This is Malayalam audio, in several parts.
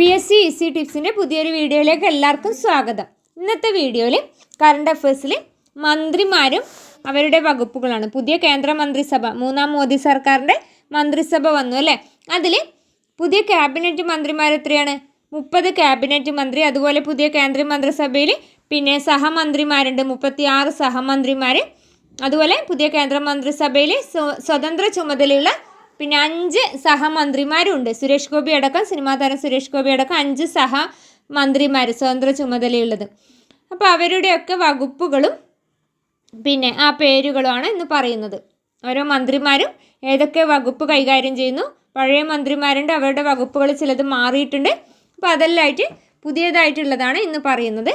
P S C E C ടിപ്സിന്റെ പുതിയൊരു വീഡിയോയിലേക്ക് എല്ലാവർക്കും സ്വാഗതം. ഇന്നത്തെ വീഡിയോയിൽ കറണ്ട് അഫയേഴ്സിൽ മന്ത്രിമാരും അവരുടെ വകുപ്പുകളാണ്. പുതിയ കേന്ദ്ര മന്ത്രിസഭ മൂന്നാം മോദി സർക്കാരിന്റെ മന്ത്രിസഭ വന്നു അല്ലേ? അതിൽ പുതിയ ക്യാബിനറ്റ് മന്ത്രിമാർ എത്രയാണ്? മുപ്പത് ക്യാബിനറ്റ് മന്ത്രി അതുപോലെ പുതിയ കേന്ദ്ര മന്ത്രിസഭയിൽ പിന്നെ സഹമന്ത്രിമാരുണ്ട്. മുപ്പത്തി ആറ് സഹമന്ത്രിമാർ അതുപോലെ പുതിയ കേന്ദ്ര മന്ത്രിസഭയിൽ സ്വ- സ്വതന്ത്ര ചുമതലയുള്ള പിന്നെ അഞ്ച് സഹമന്ത്രിമാരുണ്ട് സുരേഷ് ഗോപി അടക്കം സിനിമാ താരം സുരേഷ് ഗോപി അടക്കം അഞ്ച് സഹമന്ത്രിമാർ സ്വതന്ത്ര ചുമതലയുള്ളത്. അപ്പോൾ അവരുടെയൊക്കെ വകുപ്പുകളും പിന്നെ ആ പേരുകളുമാണ് ഇന്ന് പറയുന്നത്. ഓരോ മന്ത്രിമാരും ഏതൊക്കെ വകുപ്പ് കൈകാര്യം ചെയ്യുന്നു പഴയ മന്ത്രിമാരുണ്ട് അവരുടെ വകുപ്പുകൾ ചിലത് മാറിയിട്ടുണ്ട്. അപ്പോൾ അതെല്ലാമായിട്ട് പുതിയതായിട്ടുള്ളതാണ് ഇന്ന് പറയുന്നത്.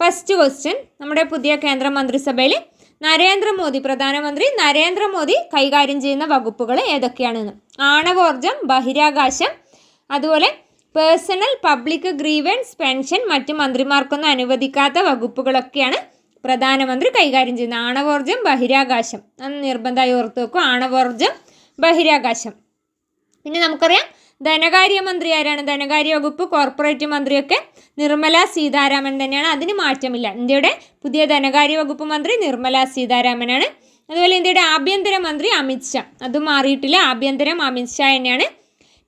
ഫസ്റ്റ് ക്വസ്റ്റ്യൻ നമ്മുടെ പുതിയ കേന്ദ്ര മന്ത്രിസഭയിൽ നരേന്ദ്രമോദി പ്രധാനമന്ത്രി നരേന്ദ്രമോദി കൈകാര്യം ചെയ്യുന്ന വകുപ്പുകൾ ഏതൊക്കെയാണെന്ന്? ആണവോർജം ബഹിരാകാശം അതുപോലെ പേഴ്സണൽ പബ്ലിക് ഗ്രീവൻസ് പെൻഷൻ മറ്റ് മന്ത്രിമാർക്കൊന്നും അനുവദിക്കാത്ത വകുപ്പുകളൊക്കെയാണ് പ്രധാനമന്ത്രി കൈകാര്യം ചെയ്യുന്നത്. ആണവോർജം ബഹിരാകാശം. അത് നിർബന്ധമായി ഓർത്തു വെക്കും ആണവോർജം ബഹിരാകാശം. പിന്നെ നമുക്കറിയാം ധനകാര്യമന്ത്രി ആരാണ്? ധനകാര്യ വകുപ്പ് കോർപ്പറേറ്റ് മന്ത്രിയൊക്കെ നിർമ്മല സീതാരാമൻ തന്നെയാണ്. അതിന് മാറ്റമില്ല. ഇന്ത്യയുടെ പുതിയ ധനകാര്യ വകുപ്പ് മന്ത്രി നിർമ്മല സീതാരാമനാണ്. അതുപോലെ ഇന്ത്യയുടെ ആഭ്യന്തര മന്ത്രി അമിത്ഷാ അത് മാറിയിട്ടില്ല. ആഭ്യന്തരം അമിത്ഷാ തന്നെയാണ്.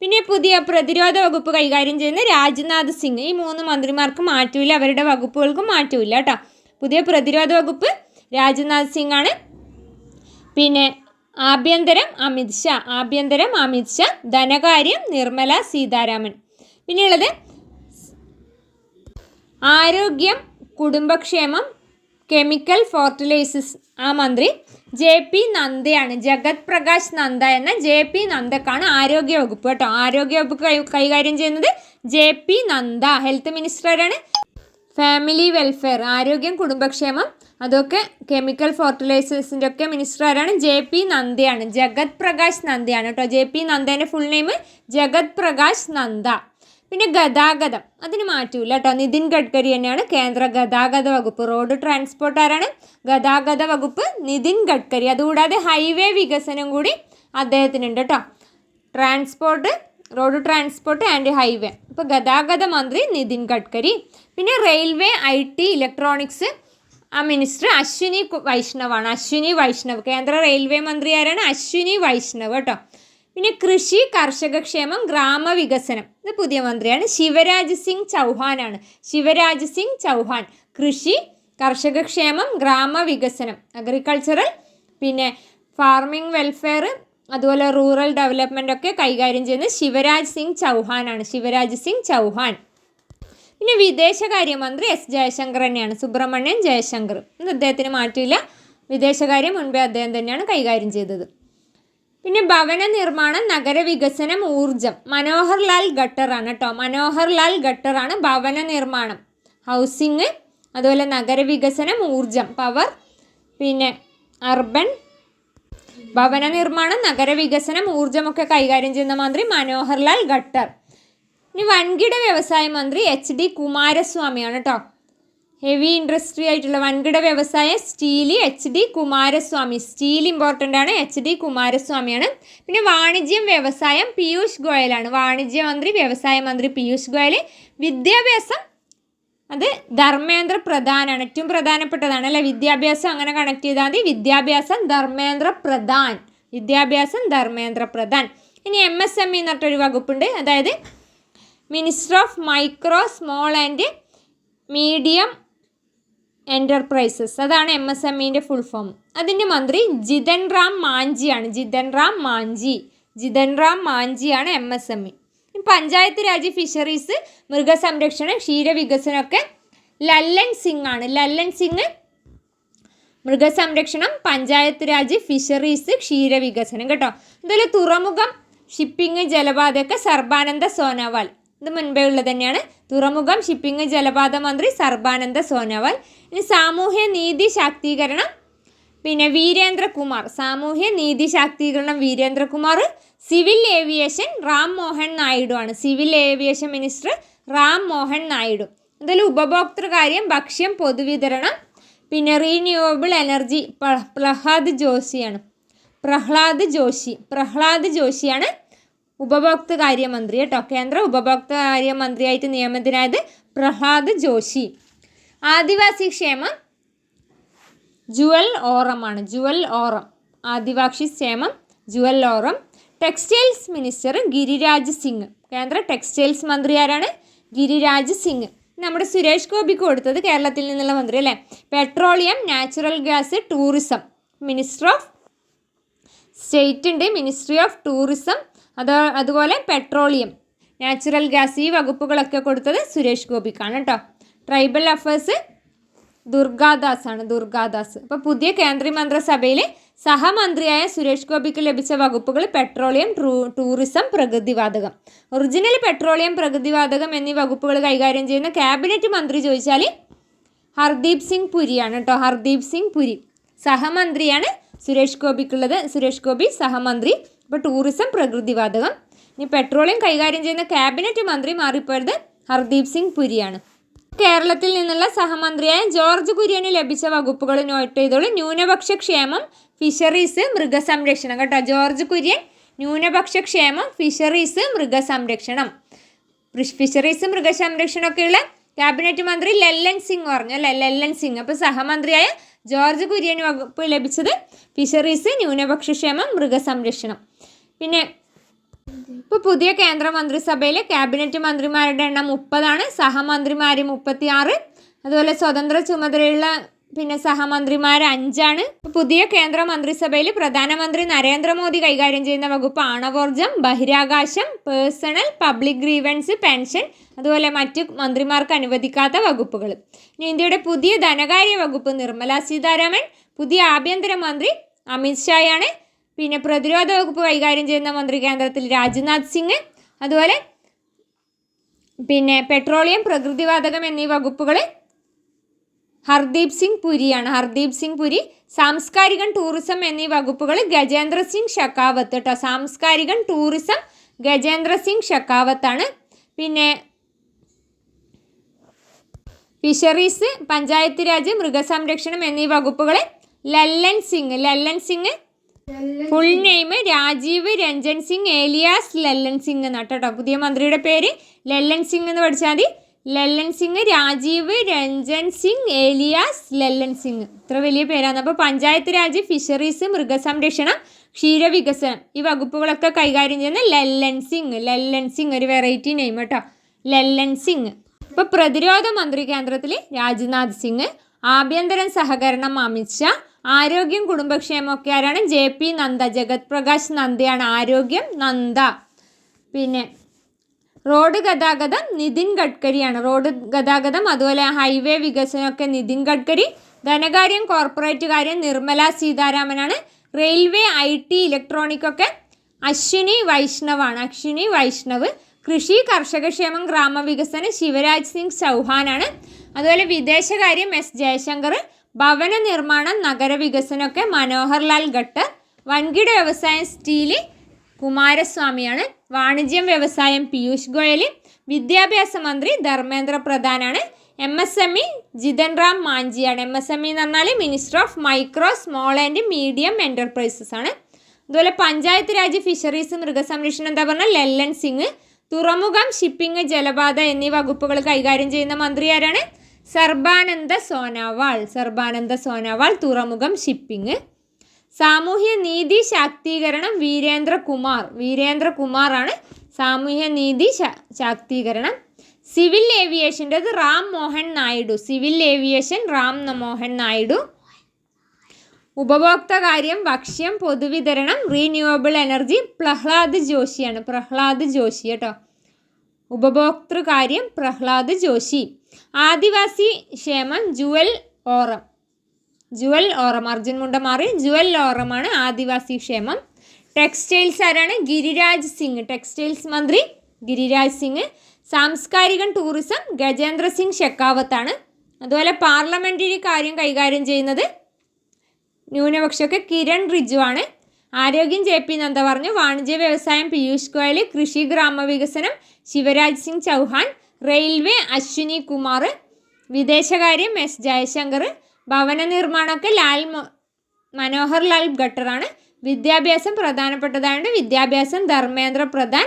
പിന്നെ പുതിയ പ്രതിരോധ വകുപ്പ് കൈകാര്യം ചെയ്യുന്ന രാജ്നാഥ് സിംഗ്. ഈ മൂന്ന് മന്ത്രിമാർക്ക് മാറ്റമില്ല. അവരുടെ വകുപ്പുകൾക്കും മാറ്റമില്ല കേട്ടോ. പുതിയ പ്രതിരോധ വകുപ്പ് രാജ്നാഥ് സിംഗ് ആണ് പിന്നെ ആഭ്യന്തരം അമിത്ഷാ ആഭ്യന്തരം അമിത്ഷാ ധനകാര്യം നിർമ്മല സീതാരാമൻ. പിന്നെയുള്ളത് ആരോഗ്യം കുടുംബക്ഷേമം കെമിക്കൽ ഫോർട്ടിലൈസസ്. ആ മന്ത്രി ജെ പി നന്ദയാണ്. ജഗത് പ്രകാശ് നന്ദ എന്ന ജെ പി നന്ദക്കാണ് ആരോഗ്യ വകുപ്പ് കേട്ടോ. ആരോഗ്യ വകുപ്പ് കൈ- കൈകാര്യം ചെയ്യുന്നത് J P Nanda. Health മിനിസ്റ്ററാണ്. Family welfare. ആരോഗ്യം കുടുംബക്ഷേമം അതൊക്കെ കെമിക്കൽ ഫെർട്ടിലൈസേഴ്സിന്റെ ഒക്കെ മിനിസ്റ്റർ ആരാണ്? ജെ പി നന്ദയാണ് ജഗത് പ്രകാശ് നന്ദയാണ് കേട്ടോ ജെ പി നന്ദേന്റെ ഫുൾ നെയിം ജഗത് പ്രകാശ് നന്ദ. പിന്നെ ഗതാഗതം. അതിന് മാറ്റൂല കേട്ടോ നിതിൻ ഗഡ്കരി തന്നെയാണ് കേന്ദ്ര ഗതാഗത വകുപ്പ്. റോഡ് ട്രാൻസ്പോർട്ട് ആരാണ്? ഗതാഗത വകുപ്പ് നിതിൻ ഗഡ്കരി. അതുകൂടാതെ ഹൈവേ വികസനം കൂടി അദ്ദേഹത്തിനുണ്ട് കേട്ടോ transport road transport and highway ഇപ്പോൾ ഗതാഗത മന്ത്രി നിതിൻ ഗഡ്കരി. പിന്നെ റെയിൽവേ ഐ ടി ഇലക്ട്രോണിക്സ് ആ മിനിസ്റ്റർ അശ്വിനി വൈഷ്ണവാണ്. അശ്വിനി വൈഷ്ണവ്. കേന്ദ്ര റെയിൽവേ മന്ത്രി ആരാണ് അശ്വിനി വൈഷ്ണവ് കേട്ടോ പിന്നെ കൃഷി കർഷകക്ഷേമം ഗ്രാമവികസനം ഇത് പുതിയ മന്ത്രിയാണ്. ശിവരാജ് സിംഗ് ചൗഹാനാണ്. ശിവരാജ് സിംഗ് ചൗഹാൻ. കൃഷി കർഷകക്ഷേമം ഗ്രാമവികസനം അഗ്രികൾച്ചറൽ പിന്നെ ഫാർമിംഗ് വെൽഫെയർ അതുപോലെ റൂറൽ ഡെവലപ്മെന്റ് ഒക്കെ കൈകാര്യം ചെയ്യുന്ന ശിവരാജ് സിംഗ് ചൗഹാനാണ്. ശിവരാജ് സിംഗ് ചൗഹാൻ. പിന്നെ വിദേശകാര്യമന്ത്രി എസ് ജയശങ്കർ തന്നെയാണ്. സുബ്രഹ്മണ്യൻ ജയശങ്കർ. ഇത് അദ്ദേഹത്തിന് മാറ്റിയില്ല. വിദേശകാര്യം മുൻപേ അദ്ദേഹം തന്നെയാണ് കൈകാര്യം ചെയ്തത്. പിന്നെ ഭവന നിർമ്മാണം നഗരവികസനം ഊർജം മനോഹർലാൽ ഖട്ടറാണ് കേട്ടോ. മനോഹർലാൽ ഖട്ടറാണ് ഭവന നിർമ്മാണം. ഹൗസിങ് അതുപോലെ നഗരവികസനം ഊർജം പവർ പിന്നെ അർബൻ. ഭവന നിർമ്മാണം നഗരവികസനം ഊർജമൊക്കെ കൈകാര്യം ചെയ്യുന്ന മന്ത്രി മനോഹർലാൽ ഖട്ടർ. ഇനി വൻകിട വ്യവസായ മന്ത്രി എച്ച് ഡി കുമാരസ്വാമിയാണ് കേട്ടോ ഹെവി ഇൻഡസ്ട്രി ആയിട്ടുള്ള വൻകിട വ്യവസായ steel H D Kumaraswamy. Steel important ആണ് എച്ച് ഡി കുമാരസ്വാമിയാണ്. പിന്നെ വാണിജ്യം വ്യവസായം പീയൂഷ് ഗോയലാണ്. വാണിജ്യ മന്ത്രി വ്യവസായ മന്ത്രി പീയൂഷ് ഗോയൽ വിദ്യാഭ്യാസം അത് ധർമ്മേന്ദ്ര പ്രധാനാണ്. ഏറ്റവും പ്രധാനപ്പെട്ടതാണ് അല്ലെ? വിദ്യാഭ്യാസം അങ്ങനെ കണക്ട് ചെയ്താൽ മതി. വിദ്യാഭ്യാസം ധർമ്മേന്ദ്ര പ്രധാൻ. വിദ്യാഭ്യാസം ധർമ്മേന്ദ്ര പ്രധാൻ. ഇനി എം എസ് എം ഇ എന്ന് പറഞ്ഞിട്ടൊരു വകുപ്പുണ്ട്. അതായത് minister of micro small and medium enterprises അതാണ് എം എസ് എം ഇന്റെ ഫുൾ ഫോം അതിന്റെ മന്ത്രി ജിതൻ റാം മാഞ്ചിയാണ്. Jitan Ram Manjhi. Jitan Ram മാഞ്ചിയാണ് M S M E panchayat raj fisheries മൃഗസംരക്ഷണം ക്ഷീരവികസനമൊക്കെ ലല്ലൻ സിംഗ് ആണ് ലല്ലൻ സിംഗ് മൃഗസംരക്ഷണം പഞ്ചായത്ത് രാജ് ഫിഷറീസ് ക്ഷീരവികസനം. കേട്ടോ. അതുപോലെ തുറമുഖം ഷിപ്പിംഗ് ജലപാതയൊക്കെ സർബാനന്ദ സോനോവാൾ. ഇത് മുൻപേ ഉള്ളത് തന്നെയാണ്. തുറമുഖം ഷിപ്പിംഗ് ജലപാത മന്ത്രി സർബാനന്ദ സോനോവാൾ. ഇനി സാമൂഹ്യ നീതി ശാക്തീകരണം. പിന്നെ വീരേന്ദ്രകുമാർ സാമൂഹ്യ നീതി ശാക്തീകരണം വീരേന്ദ്രകുമാർ സിവിൽ ഏവിയേഷൻ റാം മോഹൻ നായിഡു ആണ്. Civil aviation minister Ram Mohan Naidu. അതിൽ ഉപഭോക്തൃകാര്യം ഭക്ഷ്യം പൊതുവിതരണം പിന്നെ റീന്യൂവബിൾ എനർജി പ്രഹ്ലാദ് ജോഷിയാണ്. പ്രഹ്ലാദ് ജോഷി. പ്രഹ്ലാദ് ജോഷിയാണ് ഉപഭോക്തൃകാര്യ മന്ത്രി കേട്ടോ. കേന്ദ്ര ഉപഭോക്തൃ കാര്യമന്ത്രിയായിട്ട് നിയമിതനായത് പ്രഹ്ലാദ് ജോഷി. ആദിവാസി ക്ഷേമം ജുവൽ ഓറമാണ്. ജുവൽ ഓറം. ആദിവാസി ക്ഷേമം Jual aurum. Textiles minister Giriraj Singh. കേന്ദ്ര ടെക്സ്റ്റൈൽസ് മന്ത്രി ആരാണ്? ഗിരിരാജ് സിംഗ്. നമ്മുടെ സുരേഷ് ഗോപിക്ക് കൊടുത്തത് കേരളത്തിൽ നിന്നുള്ള മന്ത്രി അല്ലേ? Petroleum natural gas tourism. Minister of state ഉണ്ട്. മിനിസ്ട്രി ഓഫ് ടൂറിസം അത് അതുപോലെ പെട്രോളിയം നാച്ചുറൽ ഗ്യാസ് ഈ വകുപ്പുകളൊക്കെ കൊടുത്തത് സുരേഷ് ഗോപിക്കാണ് കേട്ടോ ട്രൈബൽ അഫയേഴ്സ് ദുർഗാദാസ് ആണ് ദുർഗാദാസ്. അപ്പോൾ പുതിയ കേന്ദ്രമന്ത്രിസഭയിൽ സഹമന്ത്രിയായ സുരേഷ് ഗോപിക്ക് ലഭിച്ച വകുപ്പുകൾ പെട്രോളിയം ട്രൂ ടൂറിസം പ്രകൃതിവാതകം. ഒറിജിനൽ പെട്രോളിയം പ്രകൃതിവാതകം എന്നീ വകുപ്പുകൾ കൈകാര്യം ചെയ്യുന്ന ക്യാബിനറ്റ് മന്ത്രി ചോദിച്ചാൽ ഹർദീപ് സിംഗ് പുരിയാണ് കേട്ടോ ഹർദീപ് സിംഗ് പുരി. സഹമന്ത്രിയാണ് സുരേഷ് ഗോപിക്കുള്ളത്. സുരേഷ് ഗോപി സഹമന്ത്രി ഇപ്പോൾ ടൂറിസം പ്രകൃതിവാതകം ഇനി പെട്രോളിയം കൈകാര്യം ചെയ്യുന്ന ക്യാബിനറ്റ് മന്ത്രി മാറിപ്പോയത് ഹർദീപ് സിംഗ് പുരിയാണ്. കേരളത്തിൽ നിന്നുള്ള സഹമന്ത്രിയായ ജോർജ് കുര്യന് ലഭിച്ച വകുപ്പുകൾ നോട്ട് ചെയ്തോളൂ. ന്യൂനപക്ഷ ക്ഷേമം ഫിഷറീസ് മൃഗസംരക്ഷണം. കേട്ടോ ജോർജ് കുര്യൻ ന്യൂനപക്ഷ ക്ഷേമം ഫിഷറീസ് മൃഗസംരക്ഷണം. ഫിഷറീസ് ഫിഷറീസ് മൃഗസംരക്ഷണമൊക്കെയുള്ള ക്യാബിനറ്റ് മന്ത്രി ലല്ലൻ സിംഗ് പറഞ്ഞു. അല്ലേ ലല്ലൻ സിംഗ്? അപ്പോൾ സഹമന്ത്രിയായ ജോർജ് കുര്യന് വകുപ്പ് ലഭിച്ചത് ഫിഷറീസ് ന്യൂനപക്ഷ ക്ഷേമം മൃഗസംരക്ഷണം. പിന്നെ ഇപ്പോൾ പുതിയ കേന്ദ്ര മന്ത്രിസഭയിൽ ക്യാബിനറ്റ് മന്ത്രിമാരുടെ എണ്ണം മുപ്പതാണ് സഹമന്ത്രിമാർ മുപ്പത്തി ആറ് അതുപോലെ സ്വതന്ത്ര ചുമതലയുള്ള പിന്നെ സഹമന്ത്രിമാർ അഞ്ചാണ്. പുതിയ കേന്ദ്ര മന്ത്രിസഭയിൽ പ്രധാനമന്ത്രി നരേന്ദ്രമോദി കൈകാര്യം ചെയ്യുന്ന വകുപ്പ് ആണവോർജം ബഹിരാകാശം പേഴ്സണൽ പബ്ലിക് ഗ്രീവൻസ് പെൻഷൻ അതുപോലെ മറ്റു മന്ത്രിമാർക്ക് അനുവദിക്കാത്ത വകുപ്പുകൾ ഇനി ഇന്ത്യയുടെ പുതിയ ധനകാര്യ വകുപ്പ് നിർമ്മല സീതാരാമൻ പുതിയ ആഭ്യന്തര മന്ത്രി അമിത് ഷായാണ് പിന്നെ പ്രതിരോധ വകുപ്പ് കൈകാര്യം ചെയ്യുന്ന മന്ത്രി കേന്ദ്രത്തിൽ രാജ്നാഥ് സിംഗ് അതുപോലെ പിന്നെ പെട്രോളിയം പ്രകൃതിവാതകം എന്നീ വകുപ്പുകൾ ഹർദീപ് സിംഗ് പുരിയാണ്. ഹർദീപ് സിംഗ് പുരി സാംസ്കാരികം ടൂറിസം എന്നീ വകുപ്പുകൾ ഗജേന്ദ്ര സിംഗ് ഷെക്കാവത്ത് കേട്ടോ സാംസ്കാരികം ടൂറിസം ഗജേന്ദ്ര സിംഗ് ഷെക്കാവത്താണ്. പിന്നെ ഫിഷറീസ് പഞ്ചായത്ത് രാജ് മൃഗസംരക്ഷണം എന്നീ വകുപ്പുകൾ Lallan Singh. Lallan Singh full name Rajiv Ranjan Singh alias Lallan Singh എന്നാണ് കേട്ടോ. പുതിയ മന്ത്രിയുടെ പേര് ലല്ലൻ സിംഗ് എന്ന് പഠിച്ചാൽ മതി. ലല്ലൻ സിംഗ് രാജീവ് രഞ്ജൻ സിംഗ് ഏലിയാസ് ലല്ലൻ സിംഗ്. ഇത്ര വലിയ പേരാണ്. അപ്പോൾ പഞ്ചായത്ത് രാജ് ഫിഷറീസ് മൃഗസംരക്ഷണം ക്ഷീരവികസനം ഈ വകുപ്പുകളൊക്കെ കൈകാര്യം ചെയ്യുന്ന ലല്ലൻ സിംഗ്. ലല്ലൻ സിംഗ് ഒരു വെറൈറ്റി നെയിം കേട്ടോ. ലല്ലൻ സിംഗ്. ഇപ്പോൾ പ്രതിരോധ മന്ത്രി കേന്ദ്രത്തിൽ രാജ്നാഥ് സിംഗ് ആഭ്യന്തര സഹകരണം അമിത് ഷാ ആരോഗ്യം കുടുംബക്ഷേമം ഒക്കെ ആരാണ്? ജെ പി നന്ദ ജഗത് പ്രകാശ് നന്ദയാണ് ആരോഗ്യം നന്ദ. പിന്നെ റോഡ് ഗതാഗതം നിതിൻ ഗഡ്കരിയാണ്. റോഡ് ഗതാഗതം അതുപോലെ ഹൈവേ വികസനമൊക്കെ നിതിൻ ഗഡ്കരി. ധനകാര്യം കോർപ്പറേറ്റ് കാര്യം നിർമ്മല സീതാരാമനാണ്. റെയിൽവേ ഐ ടി ഇലക്ട്രോണിക് ഒക്കെ അശ്വിനി വൈഷ്ണവാണ്. അശ്വിനി വൈഷ്ണവ്. കൃഷി കർഷകക്ഷേമം ഗ്രാമവികസനം ശിവരാജ് സിംഗ് ചൗഹാനാണ്. അതുപോലെ വിദേശകാര്യം എസ് ജയശങ്കർ. ഭവന നിർമ്മാണം നഗരവികസനമൊക്കെ മനോഹർലാൽ ഖട്ടർ വൻകിട വ്യവസായം സ്റ്റീൽ കുമാരസ്വാമിയാണ് വാണിജ്യം വ്യവസായം പീയൂഷ് ഗോയൽ വിദ്യാഭ്യാസ മന്ത്രി Dharmendra പ്രധാനാണ് M S M E Jitan Ram മാഞ്ചിയാണ്. M S M E എന്ന് പറഞ്ഞാൽ minister of micro small and medium enterprises ആണ്. അതുപോലെ പഞ്ചായത്ത് രാജ് ഫിഷറീസ് മൃഗസംരക്ഷണം എന്താ പറഞ്ഞാൽ ലല്ലൻ സിംഗ് തുറമുഖം ഷിപ്പിംഗ് ജലപാത എന്നീ വകുപ്പുകൾ കൈകാര്യം ചെയ്യുന്ന മന്ത്രി ആരാണ്? സർബാനന്ദ സോനാവാൾ. സർബാനന്ദ സോനാവാൾ തുറമുഖം ഷിപ്പിംഗ് സാമൂഹ്യ നീതി ശാക്തീകരണം വീരേന്ദ്രകുമാർ വീരേന്ദ്രകുമാറാണ് സാമൂഹ്യ നീതി ശാക്തീകരണം. സിവിൽ ഏവിയേഷന്റെത് Ram Mohan Naidu. Civil aviation Ram Mohan Naidu. ഉപഭോക്തകാര്യം ഭക്ഷ്യം പൊതുവിതരണം റീന്യൂവബിൾ എനർജി പ്രഹ്ലാദ് ജോഷിയാണ്. പ്രഹ്ലാദ് ജോഷി കേട്ടോ. ഉപഭോക്തൃകാര്യം പ്രഹ്ലാദ് ജോഷി. ആദിവാസി ക്ഷേമം ജുവൽ ഓറം. ജുവൽ ഓറം അർജുൻ മുണ്ട മാറി. ജുവൽ ഓറമാണ് ആദിവാസി ക്ഷേമം. ടെക്സ്റ്റൈൽസ് ആരാണ്? ഗിരിരാജ് സിംഗ്. ടെക്സ്റ്റൈൽസ് മന്ത്രി ഗിരിരാജ് സിംഗ്. സാംസ്കാരികം ടൂറിസം ഗജേന്ദ്ര സിംഗ് ഷെക്കാവത്താണ്. അതുപോലെ പാർലമെന്ററി കാര്യം കൈകാര്യം ചെയ്യുന്നത് ന്യൂനപക്ഷമൊക്കെ കിരൺ റിജു ആണ് ആരോഗ്യം ജെ പി നന്ദ പറഞ്ഞു. വാണിജ്യ വ്യവസായം പീയൂഷ് ഗോയൽ കൃഷി ഗ്രാമവികസനം ശിവരാജ് സിംഗ് ചൗഹാൻ റെയിൽവേ അശ്വിനി കുമാർ വിദേശകാര്യം എസ് ജയശങ്കർ ഭവന നിർമ്മാണമൊക്കെ ലാൽ മനോഹർ ലാൽ ഖട്ടറാണ് വിദ്യാഭ്യാസം പ്രധാനപ്പെട്ടതായതുകൊണ്ട് വിദ്യാഭ്യാസം ധർമ്മേന്ദ്ര പ്രധാൻ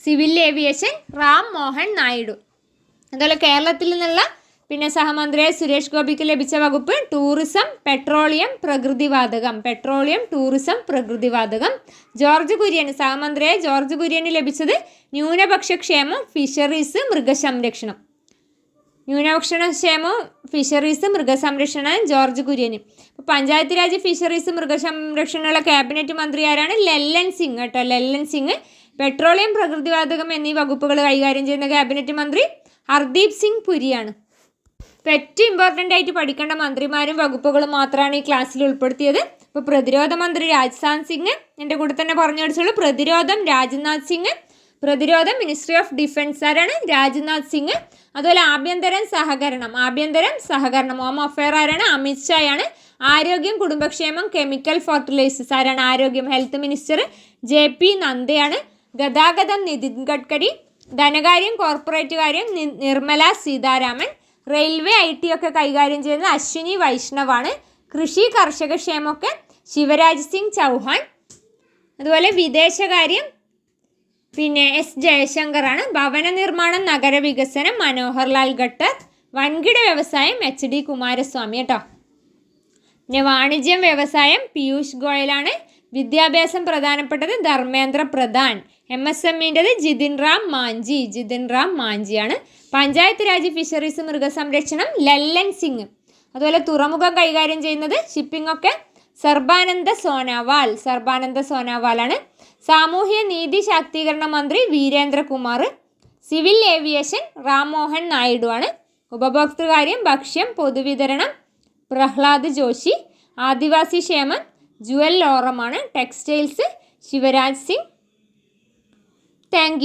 സിവിൽ ഏവിയേഷൻ റാം മോഹൻ നായിഡു. അതുപോലെ കേരളത്തിൽ നിന്നുള്ള പിന്നെ സഹമന്ത്രിയെ സുരേഷ് ഗോപിക്ക് ലഭിച്ച വകുപ്പ് ടൂറിസം പെട്രോളിയം പ്രകൃതിവാതകം. പെട്രോളിയം ടൂറിസം പ്രകൃതിവാതകം. ജോർജ് കുര്യൻ സഹമന്ത്രിയെ ജോർജ് കുര്യന് ലഭിച്ചത് ന്യൂനപക്ഷ ക്ഷേമം ഫിഷറീസ് മൃഗസംരക്ഷണം. ന്യൂനപക്ഷ ക്ഷേമം ഫിഷറീസ് മൃഗസംരക്ഷണ ജോർജ് കുര്യന്. പഞ്ചായത്ത് രാജ് ഫിഷറീസ് മൃഗസംരക്ഷണമുള്ള ക്യാബിനറ്റ് മന്ത്രി ആരാണ്? ലല്ലൻ സിംഗ് കേട്ടോ. ലല്ലൻ സിംഗ് പെട്രോളിയം പ്രകൃതിവാതകം എന്നീ വകുപ്പുകൾ കൈകാര്യം ചെയ്യുന്ന ക്യാബിനറ്റ് മന്ത്രി ഹർദീപ് സിംഗ് പുരിയാണ്. ഇപ്പോൾ ഏറ്റവും ഇമ്പോർട്ടന്റ് ആയിട്ട് പഠിക്കേണ്ട മന്ത്രിമാരും വകുപ്പുകളും മാത്രമാണ് ഈ ക്ലാസ്സിൽ ഉൾപ്പെടുത്തിയത്. ഇപ്പോൾ പ്രതിരോധ മന്ത്രി രാജ്നാഥ് സിംഗ് എന്റെ കൂടെ തന്നെ പറഞ്ഞു പഠിച്ചുള്ളൂ പ്രതിരോധം രാജ്നാഥ് സിംഗ് പ്രതിരോധം മിനിസ്ട്രി ഓഫ് ഡിഫൻസ് ആരാണ്? രാജ്നാഥ് സിംഗ്. അതുപോലെ ആഭ്യന്തരം സഹകരണം ആഭ്യന്തരം സഹകരണം ഹോം അഫെയർ ആരാണ്? അമിത്ഷാ ആണ്. ആരോഗ്യം കുടുംബക്ഷേമം കെമിക്കൽ ഫെർട്ടിലൈസേഴ്സ് ആരാണ്? ആരോഗ്യം ഹെൽത്ത് മിനിസ്റ്റർ ജെ പി നന്ദയാണ്. ഗതാഗതം നിതിൻ ഗഡ്കരി. ധനകാര്യം കോർപ്പറേറ്റ് കാര്യം Nirmala Sitharaman. Railway I T ഒക്കെ കൈകാര്യം ചെയ്യുന്നത് അശ്വിനി വൈഷ്ണവാണ്. കൃഷി കർഷക ക്ഷേമമൊക്കെ ശിവരാജ് സിംഗ് ചൗഹാൻ. അതുപോലെ വിദേശകാര്യം. പിന്നെ എസ് ജയശങ്കറാണ്. ഭവന നിർമ്മാണം നഗരവികസനം മനോഹർലാൽ ഖട്ടർ വൻകിട വ്യവസായം എച്ച് ഡി കുമാരസ്വാമി കേട്ടോ. പിന്നെ വാണിജ്യം വ്യവസായം പീയൂഷ് ഗോയലാണ്. വിദ്യാഭ്യാസം പ്രധാനപ്പെട്ടത് ധർമ്മേന്ദ്ര പ്രധാൻ. എം എസ് എമ്മിന്റെത് ജിതിൻ റാം മാഞ്ചി. ജിതിൻ റാം മാഞ്ചിയാണ്. പഞ്ചായത്ത് രാജ് ഫിഷറീസ് മൃഗസംരക്ഷണം ലല്ലൻ സിംഗ്. അതുപോലെ തുറമുഖം കൈകാര്യം ചെയ്യുന്നത് ഷിപ്പിംഗ് ഒക്കെ സർബാനന്ദ സോനാവാൽ. സർബാനന്ദ സോനാവാലാണ്. സാമൂഹ്യ നീതി ശാക്തീകരണ മന്ത്രി വീരേന്ദ്രകുമാർ സിവിൽ ഏവിയേഷൻ റാം മോഹൻ നായിഡു ആണ് ഉപഭോക്തൃകാര്യം ഭക്ഷ്യം പൊതുവിതരണം പ്രഹ്ലാദ് ജോഷി. ആദിവാസി ക്ഷേമം ജുവൽ ലോറമാണ്. ടെക്സ്റ്റൈൽസ് ശിവരാജ് സിംഗ്. താങ്ക്